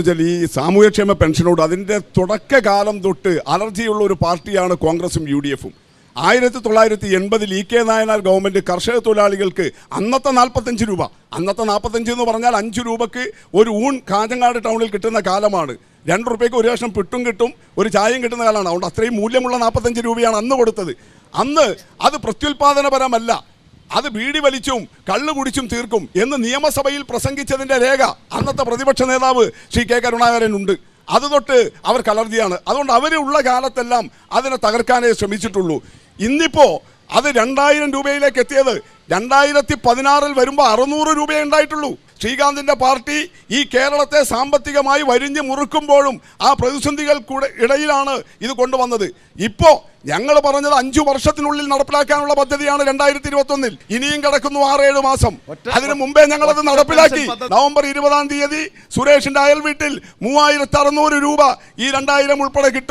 ഈ സാമൂഹ്യക്ഷേമ പെൻഷനോട് അതിന്റെ തുടക്കകാലം തൊട്ട് അലർജിയുള്ള ഒരു പാർട്ടിയാണ് കോൺഗ്രസും യു ഡി എഫും. ആയിരത്തി തൊള്ളായിരത്തി എൺപതിൽ ഇ കെ നായനാർ ഗവൺമെന്റ് കർഷക തൊഴിലാളികൾക്ക് അന്നത്തെ നാൽപ്പത്തഞ്ച് രൂപ അന്നത്തെ നാൽപ്പത്തഞ്ച് എന്ന് പറഞ്ഞാൽ അഞ്ച് രൂപയ്ക്ക് ഒരു ഊൺ കാഞ്ഞങ്ങാട് ടൗണിൽ കിട്ടുന്ന കാലമാണ്. രണ്ട് റുപ്യക്ക് ഒരു ലക്ഷം പിട്ടും കിട്ടും ഒരു ചായയും കിട്ടുന്ന കാലമാണ്. അതുകൊണ്ട് അത്രയും മൂല്യമുള്ള നാൽപ്പത്തഞ്ച് രൂപയാണ് അന്ന് കൊടുത്തത്. അന്ന് അത് പ്രത്യുൽപാദനപരമല്ല. അത് ബീഡി വലിച്ചും കള്ളു കുടിച്ചും തീർക്കും എന്ന് നിയമസഭയിൽ പ്രസംഗിച്ചതിന്റെ രേഖ അന്നത്തെ പ്രതിപക്ഷ നേതാവ് ശ്രീ കെ കരുണാകരൻ ഉണ്ട്. അത് തൊട്ട് അവർ കലർജിയാണ് അതുകൊണ്ട് അവരുള്ള കാലത്തെല്ലാം അതിനെ തകർക്കാനേ ശ്രമിച്ചിട്ടുള്ളൂ. ഇന്നിപ്പോ അത് രണ്ടായിരം രൂപയിലേക്ക് എത്തിയത് രണ്ടായിരത്തി പതിനാറിൽ വരുമ്പോൾ അറുന്നൂറ് രൂപയേ ഉണ്ടായിട്ടുള്ളൂ. ശ്രീകാന്തിന്റെ പാർട്ടി ഈ കേരളത്തെ സാമ്പത്തികമായി വരിഞ്ഞ് മുറുക്കുമ്പോഴും ആ പ്രതിസന്ധികൾ കൂടെ ഇടയിലാണ് ഇത് കൊണ്ടുവന്നത്. ഇപ്പോൾ ഞങ്ങൾ പറഞ്ഞത് അഞ്ചു വർഷത്തിനുള്ളിൽ നടപ്പിലാക്കാനുള്ള പദ്ധതിയാണ് രണ്ടായിരത്തി ഇരുപത്തി ഒന്നിൽ ഇനിയും കിടക്കുന്നു ആറേഴ് മാസം. അതിനു മുമ്പേ ഞങ്ങളത് നടപ്പിലാക്കി. നവംബർ ഇരുപതാം തീയതി സുരേഷിന്റെ അയൽ വീട്ടിൽ മൂവായിരത്തി അറുന്നൂറ് രൂപ ഈ രണ്ടായിരം ഉൾപ്പെടെ കിട്ടും.